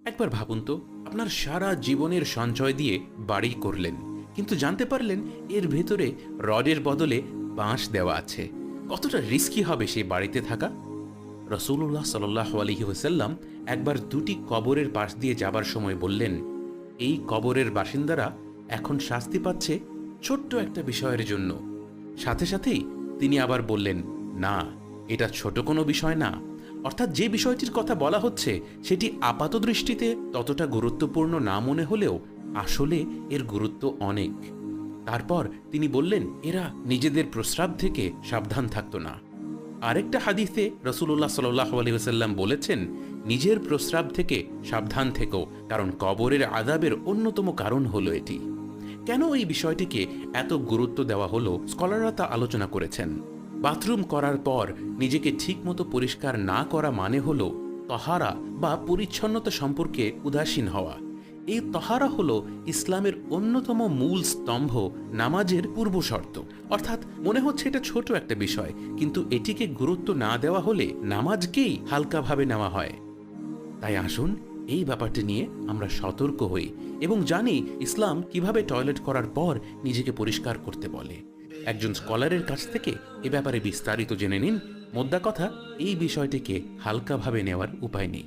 একবার ভাবুন তো, আপনার সারা জীবনের সঞ্চয় দিয়ে বাড়ি করলেন, কিন্তু জানতে পারলেন এর ভেতরে রডের বদলে বাঁশ দেওয়া আছে। কতটা রিস্কি হবে সেই বাড়িতে থাকা? রসুল্লাহ সাল্লাহ আলহি হোসাল্লাম একবার দুটি কবরের পাশ দিয়ে যাবার সময় বললেন, এই কবরের বাসিন্দারা এখন শাস্তি পাচ্ছে ছোট্ট একটা বিষয়ের জন্য। সাথে সাথেই তিনি আবার বললেন না, এটা ছোট কোনো বিষয় না। অর্থাৎ যে বিষয়টির কথা বলা হচ্ছে, সেটি আপাত দৃষ্টিতে ততটা গুরুত্বপূর্ণ না মনে হলেও আসলে এর গুরুত্ব অনেক। তারপর তিনি বললেন, এরা নিজেদের প্রস্রাব থেকে সাবধান থাকতো না। আরেকটা হাদিসে রসুল্লাহ সাল্লাহ বলেছেন, নিজের প্রস্রাব থেকে সাবধান থেকো, কারণ কবরের আদাবের অন্যতম কারণ হলো এটি। কেন এই বিষয়টিকে এত গুরুত্ব দেওয়া হলো? স্কলাররা তা আলোচনা করেছেন। বাথরুম করার পর নিজেকে ঠিকমতো পরিষ্কার না করা মানে হল তহারা বা পরিচ্ছন্নতা সম্পর্কে উদাসীন হওয়া। এই তহারা হল ইসলামের অন্যতম মূল স্তম্ভ নামাজের পূর্ব শর্ত। অর্থাৎ মনে হচ্ছে এটা ছোট একটা বিষয়, কিন্তু এটিকে গুরুত্ব না দেওয়া হলে নামাজকেই হালকাভাবে নেওয়া হয়। তাই আসুন, এই ব্যাপারটি নিয়ে আমরা সতর্ক হই এবং জানি ইসলাম কীভাবে টয়লেট করার পর নিজেকে পরিষ্কার করতে বলে। একজন স্কলারের কাছ থেকে এ ব্যাপারে বিস্তারিত জেনে নিন। মোদ্দা কথা, এই বিষয়টিকে হালকাভাবে নেওয়ার উপায় নেই।